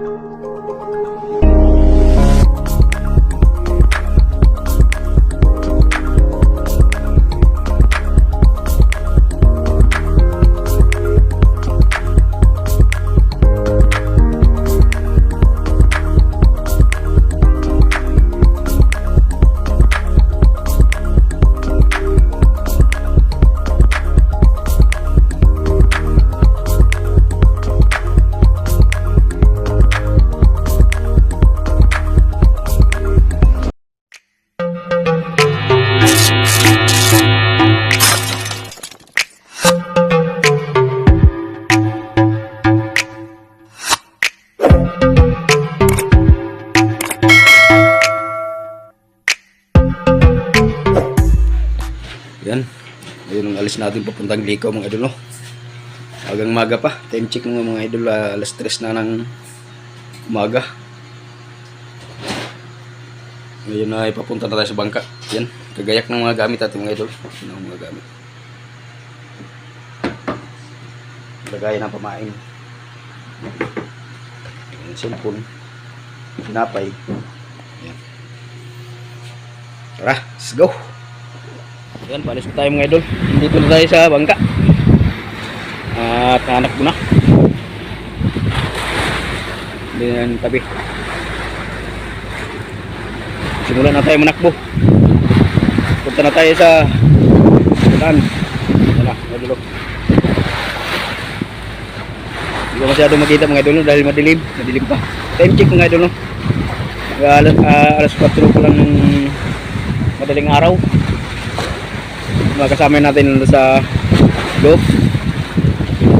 Yan. Natin papuntang Liko mga idol no. Agang maga pa. Time check ng mga idol ah, alas 3 na ng umaga. Ngayon na ipapunta na tayo sa bangka. Yan. Kagayak ng mga gamit ating mga idol. Yan ang mga gamit. Lagayan ng pamain. Yan, cellphone. Pinapay. Yan. Tara, let's go! Yan, palis ko tayo mga idol. Dito na tayo sa bangka. At anak ko na. Din tabi. Simulan na tayo manakbo. Punta na tayo sa. Yan na, mga idol. Hindi ko masyado makita mga idol no, dahil madilim. Madilim pa. Time check mga idol Alas, ah, alas 4 pa lang ng madaling araw mga kasama natin sa loob.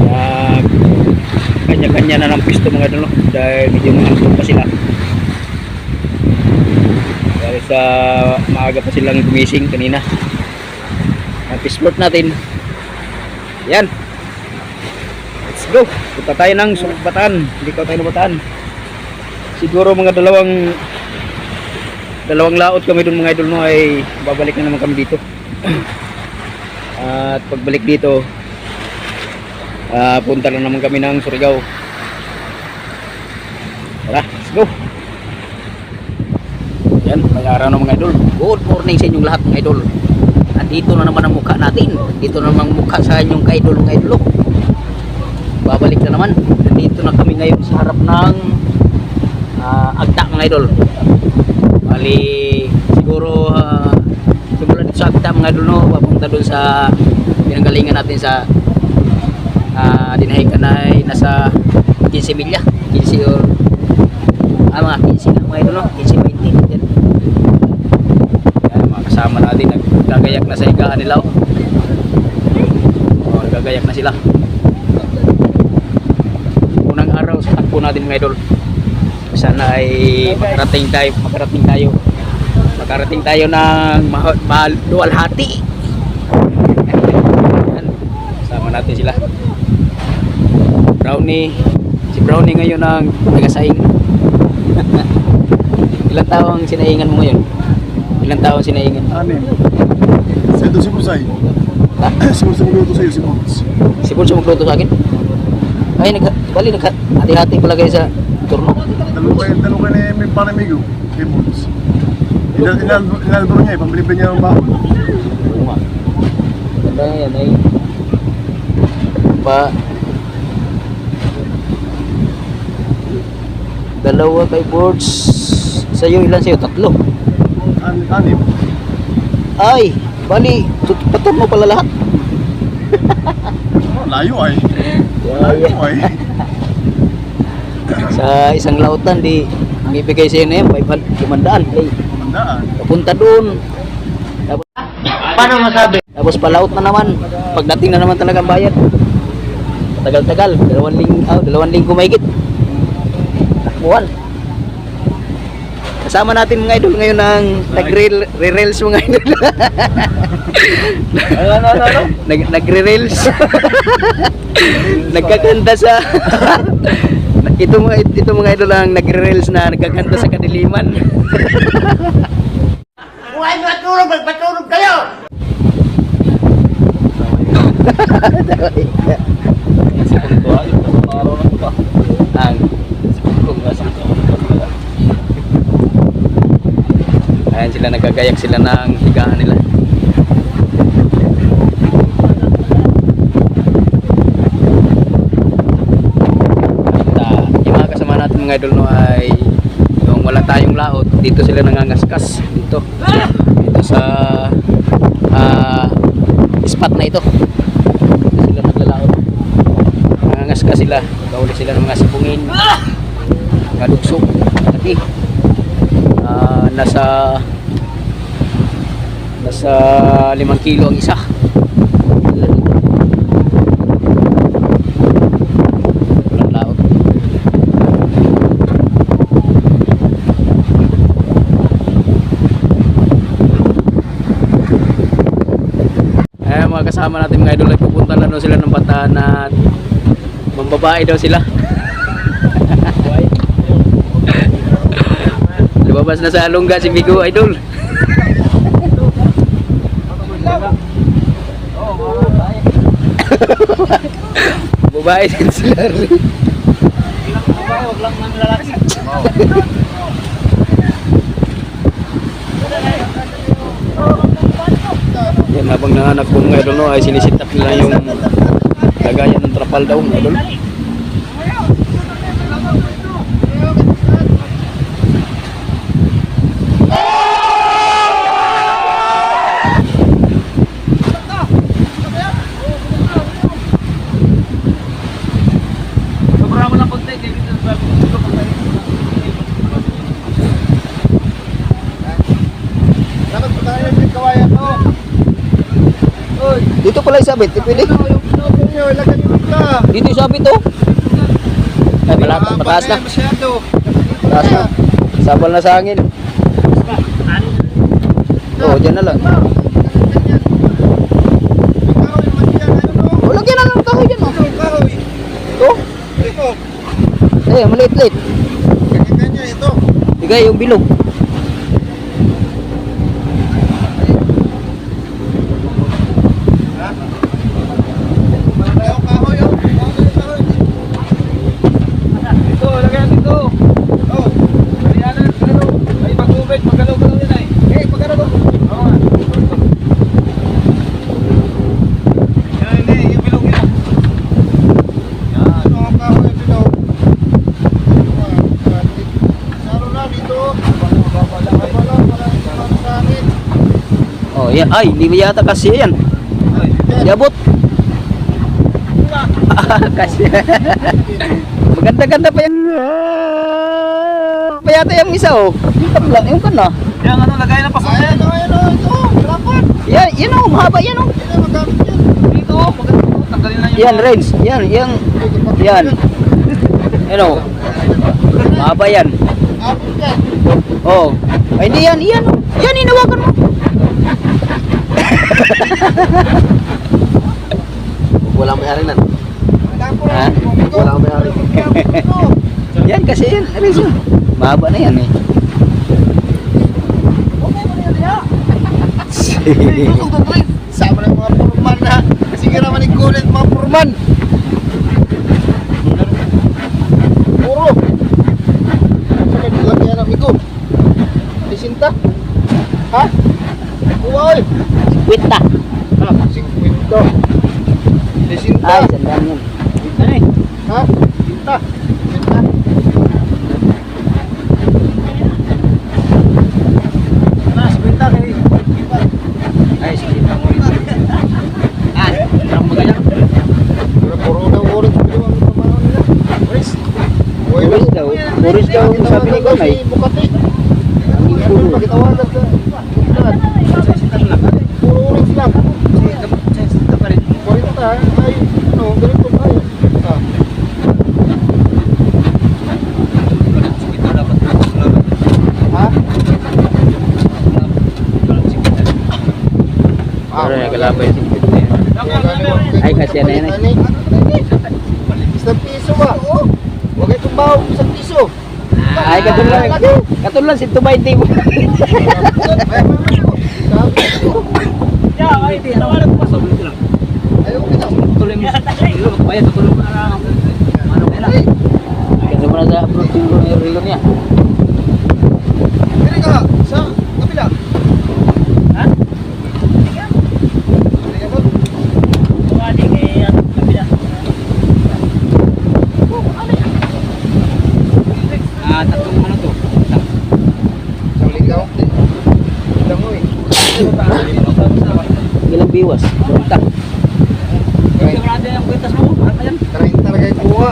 Uh, kanya-kanya na ng pisto mga idol no? dahil medyo maangkot pa sila. Dahil sa maaga pa silang gumising kanina. Ang fishport natin. Yan. Let's go. Punta tayo ng bataan. Hindi ko tayo ng bataan siguro mga dalawang dalawang laot kami dun mga idol no? Ay babalik na naman kami dito at pagbalik dito, ah, punta na naman kami ng Surigao. Tara, let's go! Yan, may araw na mga idol. Good morning sa inyong lahat mga idol. Nandito na naman ang mukha natin. Dito na naman ang mukha sa inyong ka-idol mga idol. Babalik na naman. Nandito na kami ngayon sa harap ng ah, Agta mga idol. Bali, siguro ah, simula dito sa Agta mga idol no, papunta doon sa pinanggalingan natin sa uh, dinahay kanay nasa 15 milya 15 or ah mga 15 na mga idol no 15 20 yan yan mga kasama natin nagkagayak na sa higaan nila oh. oh nagkagayak na sila. Unang araw sa takbo natin mga idol. Sana ay makarating tayo makarating tayo makarating tayo ng ma- maluwalhati Yan. sama natin sila Brownie si Brownie ngayon ang nagasaing ilang tao ang sinaingan mo ngayon ilang tao ang sinaingan Anim. Sa ito si Pusay. ha? Siguro sa magluto sa'yo si Pons. si Pulso magluto sa akin ay nag bali nag hati-hati pala kayo sa turno Dalo kayo, na may panamigo kay Pons. Inal, inal, inalbro niya? Eh, pambili pa niya ng baon. Nga yan ay pa dalawa kay boards. Sa'yo ilan sa'yo? Tatlo. An, anim. ay bali tut- patod mo pala lahat. Oh, layo ay. Layo ay. sa isang lautan di ang ibigay sa'yo na yan 500 limandaan ay Tandaan. papunta doon. Tapos, Paano masabi? tapos palaut na naman. Pagdating na naman talaga ang bayad. Tagal-tagal dalawang ling oh, dalawang linggo mahigit. Takbuhan kasama natin mga idol ngayon ng nagre-rails mga idol Ano, ano, ano? ano? Nag nagre-rails nagkakanta sa ito mga ito mga idol ang nagre-rails na nagkakanta sa kadiliman Kung ay matulog, magpatulog kayo! ang Ayan sila nagagayak sila ng higaan nila. At ah, yung mga kasama natin mga idol no ay yung wala tayong laot, dito sila nangangaskas dito. Dito sa ah, spot na ito. Dito sila naglalaot. Nangangaskas sila. Kauli sila ng mga sibungin. Mga dugso. Laki. Ah, nasa nasa limang kilo ang isa. Eh mga kasama natin mga idol ay pupunta na daw sila ng bataan at mambabae daw sila. Lumabas na sa alongga si Bigo idol. Babae din sila rin. Yan habang nanganak mga idol no, ay sinisitap nila yung lagayan ng trapal daw mga Dito pala isabit, di pwede. Nyo ka. Dito isabit oh. Ay, malapit, mataas na. Mataas na. Sabal na sa hangin. Oo, dyan na lang. O, lagyan na lang kahoy dyan oh. Ito. Ito. Eh, maliit-liit. Ganyan ito. Bigay yung bilog. Ayaw kahoy, oh. Kahoy, kahoy. Ito, lagyan dito. Oh. Kaya na, ano, ay magtubig, magalaw-galaw yun ay. Eh, pagkano to? Oo nga. Yan, hindi, yung bilog yun. Yan. Ito ang kahoy, ito daw. Saro na dito. Wala, wala, wala. Wala sa amin. Oh, yan. Ay, hindi mo yata kasi yan. Yabot. Ah, kasi. Maganda-ganda pa yan. Pa yata yung isa oh. Yung kabila, yung kana. Yan, ano, lagay na pasok Ayan, oh, ayan, oh, ito. Dapat. Yan, yan oh, mahaba yan oh. Yan, magamit yan. Dito, maganda. Tanggalin na yung... Yan, range. Yan, yan. Yan. Yan oh. Mahaba yan. Oh. Ay, hindi yan, yan oh. Yan, inawakan mo. Wala may hari nan. Wala may hari. yan kasi yan. Alis yun. Mahaba na yan eh. Sama ng mga purman na. Sige naman ikulit mga purman. Puro. Sa kagulat yan ang iko. Lisinta. Ha? Uwal. Uwal. 50. Ah, 50. Lisinta. Ay, sandaan yun. Lisinta eh. Ha? Lisinta. Lisinta. Boris daw, sabi ni Gunay. Pero nagalabay si Kwenta yan. Ay, kasi yan na yan eh. Isang piso ba? Huwag itong baho isang piso. Ay, katulad. Katulad si Tubay Team. Ano, ano. Ayaw kita. Tuloy mo. Tuloy mo. Bayad, tuloy mo na lang. Ano, kaya lang. Ganda mo na sa approach yung rilo niya. Kaya ka, sa kabila. tatlong ano to. Isang ligaw. Langoy. Ilang biwas? Bunta. Kaya wala din ang kwentas mo. Pa yan? 30 talaga yung kuha.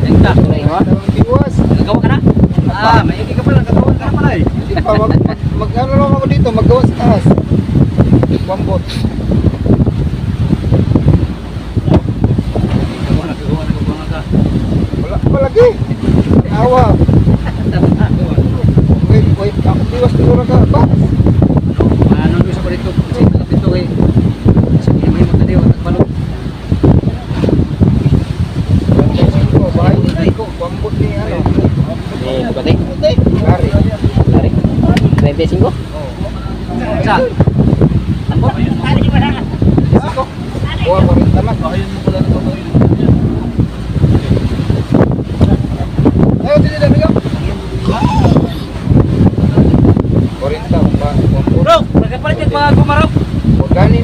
Tenta. Dalawang biwas. Nagawa ka na? Ah, may hindi ka pala. Nagawa ka na pala eh. Hindi pa, mag, mag, mag ano lang ako dito, maggawa sa taas. Bambot. Wala pa lagi. Awa. Wait, wait, ako biwas siguro ka. Ba? Ano doon sa balito? Kasi nakapit to eh. Kasi hindi may magtaliw at nagbalog. Bahay ni ko. Bambot ni ano. Eh, bukati. Kari. Lari. 35? Sa? Ano? Kuha ko rin tamak. Ayaw, dili na bigaw. Korinta, ba? Bambot. Bro, nagkapalit yung mga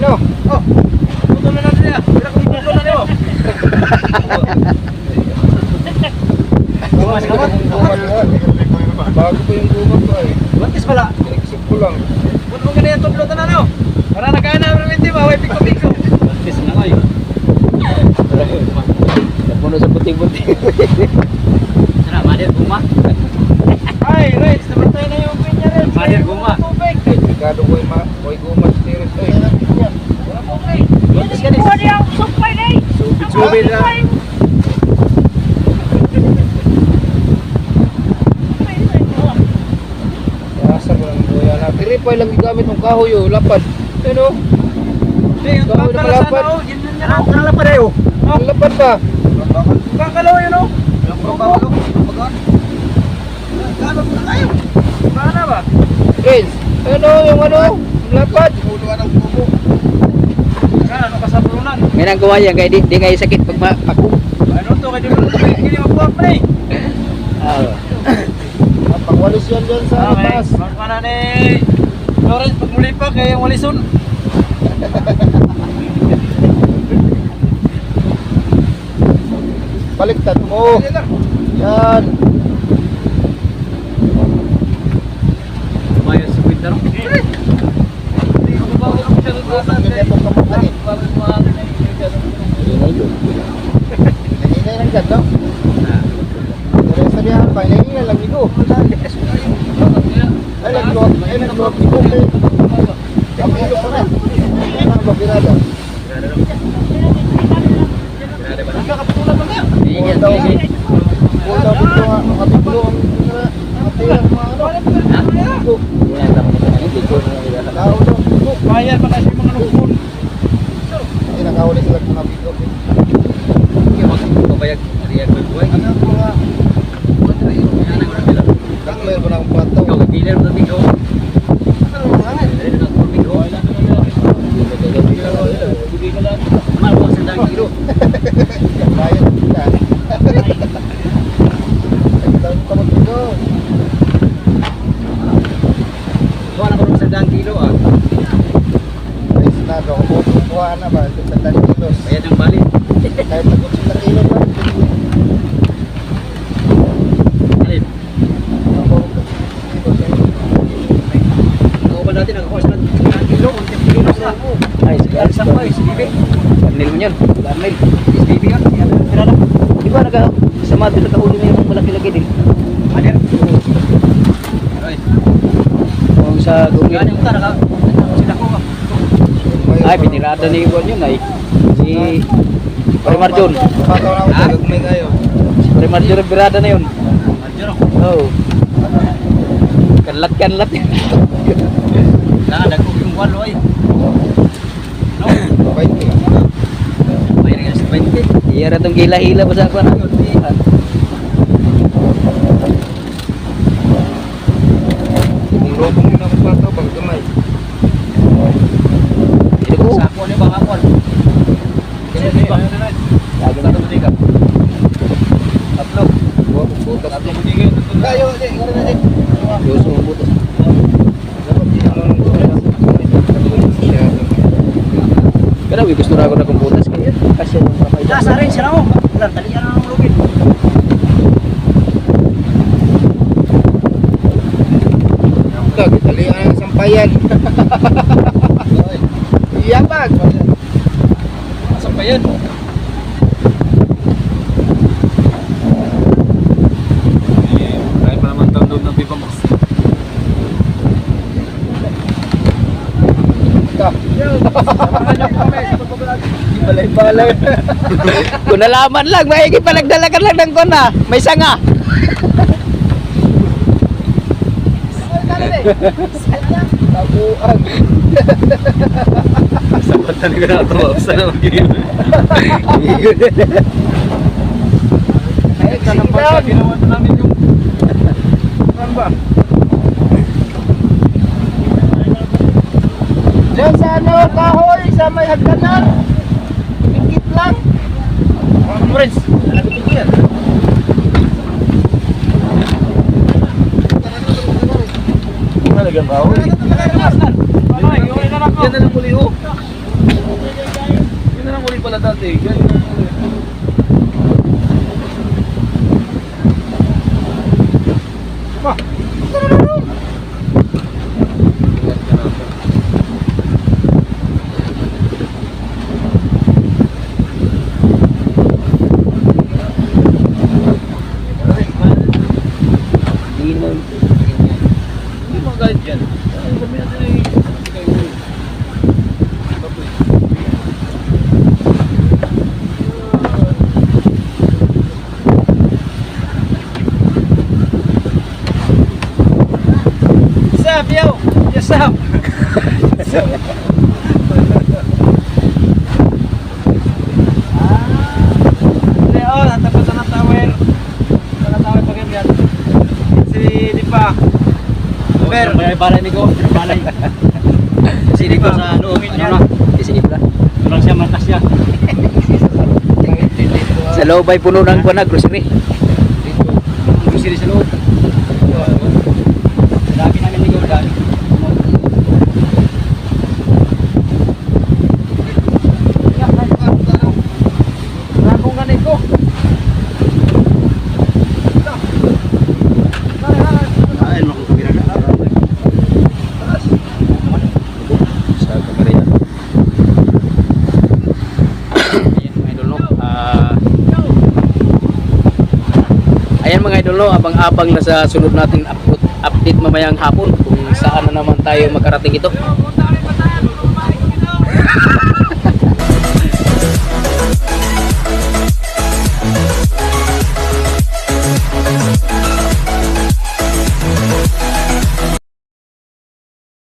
no. Oh, na natin niya. Pero kung putol na niyo. Gumas ka ba? Bago pa yung gumat ko ay. Buntis pala. Piniksip ko lang. Buto mo ganyan itong piloto na no. Para nakain na namin di ba? Way piko-piko. Buntis na ngayon. Napuno sa puting-puting. Sana, madir guma. Ay, Reds, namatay na yung pinya Reds. Madir guma. Tubig. Delikado ko yung ma- ko yung gumat sa tiris. Ay, Wala tubig. Buntis ka din. Na. Nasa mo lang buya na. Pero pa lang gamit ng kahoy oh, lapad. Ano? Dahon na malapad. sana oh. Yun yun yun. Ang kalapad eh oh. Ang lapad pa. Kakalaw yun oh. Gano'n na tayo. Paano ba? Prince, ano yung ano? Ang Ano ka sa pulunan? May nang gawa yan, kaya di, di kayo sakit pag ma ako. Ano to? Kaya di mo hindi mabuhat pa eh. Ah, Pangwalis yan dyan sa Okay. taas. Magpana ni Lawrence pag muli pa kaya yung walison. Baliktad mo. Yan. Sa winter. Hindi ba ako siya doon eh. Ay, nagluwag. Ay, nagluwag ni ko. Ang ilo pa na. Ang babirada. Ingay, daw. ingay. Kung daw dito nga, makapigulo ang matira, mga ano. Bigo. Yan, tama ko na. Hindi ko na nila. Tao daw, bigo. Bayan pa kasi mga nukun. Ay, nakahuli sila ng mga bigo. Pabayag, ariyan ko buhay. Ano ang mga Nakmer ko na akong plato. Ikaw, dealer mo bigo. Ano ang hangin? Dealer mo bigo. Mahal ko sa dang kilo. Bayad ka. Ay, dami bigo. Kuha na ko sa dang kilo ah. Ay, sinado ako po. Kuha na ba? Sa tali kilos. Bayad ng balik. Kahit nagod sila kilo pa. Alin? Ako, kilos yan. Ako ba natin nakakuha sa dang kilo? Unti kilo na. Ay, sige. Isa pa eh, SBB. Barnil mo yun. Barnil. SBB yun. Yan ang pinala. Di ba naka, sa mga nakahuli na yung malaki-laki din? Alir. Ay, Kung sa gawin. gani mo ta naka sila ko ka. Ay, binirada ni Iwan yun ay. Si na ako Ah? sa gagmay kayo. Si Primar John ang birada na yun. Andiyo. Oo. Kanlat-kanlat. Na dagko yung walo ay. No. Bait eh. Bayar ka sa 20. Iya ra tong gila-hila pa sa ako na. Yun ang plato, bang gamay. Hindi ko. Sa ako ni bang ako. Kasi di ba? Lagi na. Satu tiga. Tatlo. Buwa ko butas. Tatlo mo tigil. Kayo, di, na di. Yoso butas. Kada wi gusto ra ko na kung butas kaya kasi nung kapay. Ya, sarin sila mo. Ulan tali yan ang lugin. Payag. Yabag. Asa pa yan? Eh, Kaya pa naman download ng Viva Max. Balay-balay. Kung nalaman lang, maigi pa nagdalagan lang ng kon ah. May sanga. Tabuan. Sabat talaga na ito. Basta na mag-game. Ay, Sana pa ginawa na namin yung... Ano ba? Diyan sa ano, kahoy, sa may hagdanan. Pikit lang. Mga friends, nalagot ko yan. Talagang kao. Yan na lang muli oh. Yan na lang muli pala dati. Yan na lang muli. Dinon. Hindi mga galit yan. Ay, sabi natin ay... hindi kayo uwi. Baboy. What's up, yo? Up? Hindi, oh, natapos na ng tower. Sa ng tower pag yan. Si Lipa. Ber, may balay ni ko, balay. Si Lipa sa ano, ano na, Isinip na. kurang siya matas siya. Sa loob ay puno ng kuwan na, grocery. Gusto sa loob. Lagi namin ni Gordon. Rakong ganit ko. Ay, makukubira ka. Sa kamarina. Ayan mga idol no. Ah, ayan mga idol no, abang-abang na sa sunod natin upload, update mamayang hapon kung saan na naman tayo makarating ito.